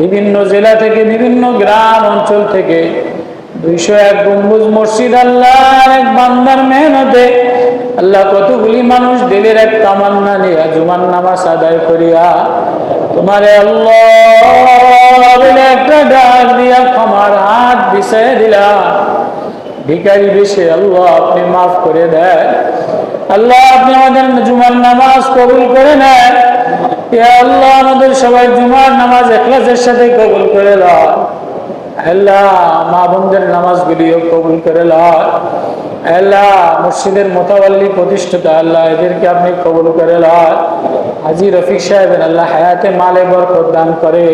বিভিন্ন জেলা থেকে, বিভিন্ন গ্রাম অঞ্চল থেকে দুইশো এক গম্বুজ মসজিদ আল্লাহ এক বান্দার মেহনতে আল্লাহ কতগুলি মানুষ দিলের এক তামান্না নিয়ে জুমান নামাজ আদায় করিয়া তোমারে আল্লাহ একটা ডাক দিয়া ক্ষমার হাত বিষয়ে দিলা। ভিকারি বেশে আল্লাহ আপনি মাফ করে দেয় আল্লাহ আপনি আমাদের জুমার নামাজ কবুল করে নেন। ইয়া আল্লাহ, আমাদের সবাই জুমার নামাজ এখলাসের সাথে কবুল করে আল্লাহ, মা বোনদের নামাজগুলিও কবুল করে লয়। আল্লাহ, মসজিদের মোতাবাল্লি প্রতিষ্ঠিতা আল্লাহ, এদেরকে আপনি কবুল করে লয়। হাজি রফিক সাহেবের আল্লাহ হায়াতে মালে বরকত দান করে।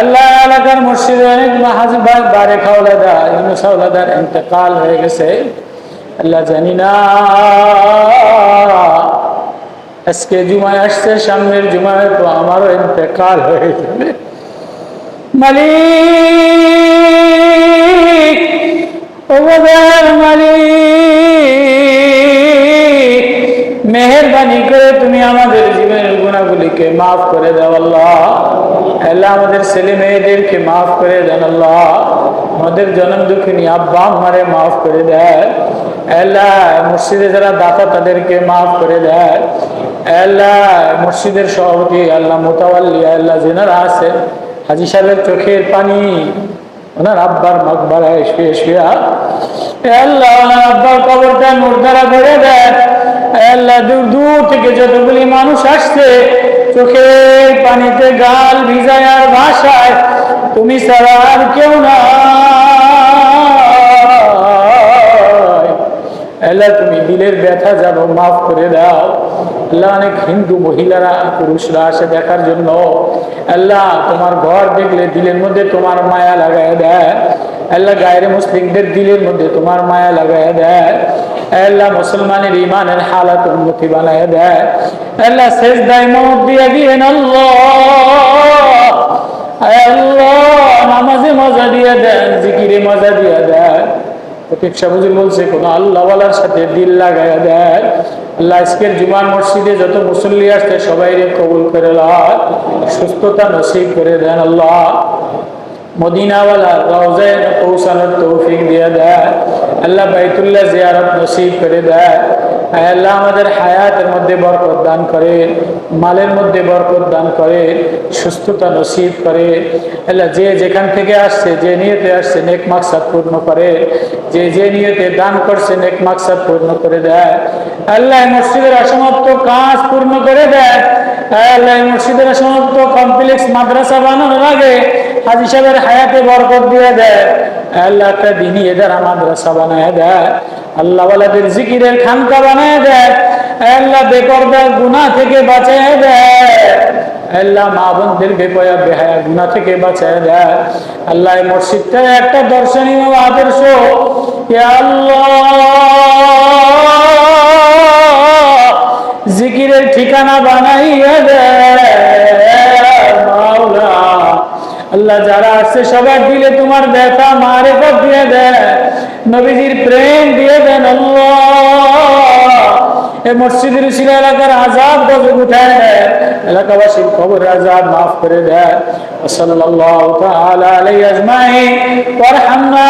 আল্লাহ, এলাকার মসজিদে অনেক মাহাজ বারে খাওলাদা, ইউনুস আওলাদার ইন্তেকাল হয়ে গেছে। আল্লাহ জানি না। আজকে জুমায় আসছে, সামনের জুমায় তো আমারও ইন্তেকাল হয়ে যাবে। মালিক ওগোদার মালিক, মেহরবানি করে তুমি আমাদের জীবনের গুণাগুলিকে মাফ করে দাও আল্লাহ। আল্লাহ আমাদের ছেলে মেয়েদেরকে মাফ করে দেন আল্লাহ। আমাদের জনম দুঃখিনী আব্বা আমারে মাফ করে দেয়। আল্লাহ মসজিদে যারা দাতা তাদেরকে মাফ করে দেয়। আল্লাহ মসজিদের সভাপতি, আল্লাহ মোতাবাল্লি আল্লাহ যেনারা আছেন হাজি সাহেবের চোখের পানি, ওনার আব্বার মকবরায় শুয়ে শুয়া আল্লাহ, ওনার আব্বার কবরটা মুর্দারা দেন। এ আল্লাহ, দূর দূর থেকে যতগুলি মানুষ আসছে, চোখের পানিতে গাল ভিজায় আর ভাষায় তুমি ছাড়া আর কেউ না আল্লাহ, তুমি দিলের ব্যথা জানো মাফ করে দাও। আল্লাহ অনেক হিন্দু মহিলারা, পুরুষরা আসে দেখার জন্য। আল্লাহ, তোমার ঘর দেখলে দিলের মধ্যে তোমার মায়া লাগায় দেয়। আল্লাহ, গায়ের মুসলিমদের দিলের মধ্যে তোমার মায়া লাগায় দেয়। আল্লাহ, মুসলমানের ইমানের হালাত উন্নতি বানায় দেয়। আল্লাহ শেষ দায় মত দিয়ে আল্লাহ। বুঝুল বলছে আল্লাহওয়ালার সাথে দিল লাগাইয়া দেয়। আল্লাহ আজকের জুমার মসজিদে যত মুসল্লি আসছে সবাই কবুল করে সুস্থতা নসিব করে দেন আল্লাহ। দিয়ে আল্লাহ বাইতুল্লাহ করে দেয়। আল্লাহ আমাদের হায়াতের মধ্যে বরকত দান করে, মালের মধ্যে বরকত দান করে, সুস্থতা নসিব করে। আল্লাহ যে যেখান থেকে আসছে, যে নিয়তে আসছে, নেক মাকসাদ পূর্ণ করে। যে যে নিয়তে দান করছে নেক মাকসাদ পূর্ণ করে দেয়। আল্লাহ মসজিদের অসমাপ্ত কাজ পূর্ণ করে দেয়। আল্লাহ মসজিদের অসমাপ্ত কমপ্লেক্স মাদ্রাসা বানানোর আগে হাজি সাহেবের হায়াতে বরকত দিয়ে দেয়। আল্লাহ একটা দিনই এদের মাদ্রাসা বানায় দেয়। আল্লাহ ওয়ালাদের জিকিরের খানকা বানায় দেয়। আল্লাহ বেপরদা গুনাহ থেকে বাঁচায় দেয়। আল্লাহ মা বোনদের বেপয়া, বেহায়া গুনাহ থেকে বাঁচায় দেয়। আল্লাহ মসজিদটা একটা দর্শনীয় আদর্শ। জিকিরের ঠিকানা বানাইয়া দেয় মাওলা। আল্লাহ যারা আসছে সবার দিলে তোমার ব্যথা মারে পথ দিয়ে দেয় নবীজির প্রেম দিয়ে দেন এই মসজিদের শিলা এলাকার আজাদ গজব উঠায় দেয় এলাকাবাসীর খবর আজাদ মাফ করে দেয় সাল্লাল্লাহু তাআলা আলাইহি আজমাইন। ওয়ারহামনা।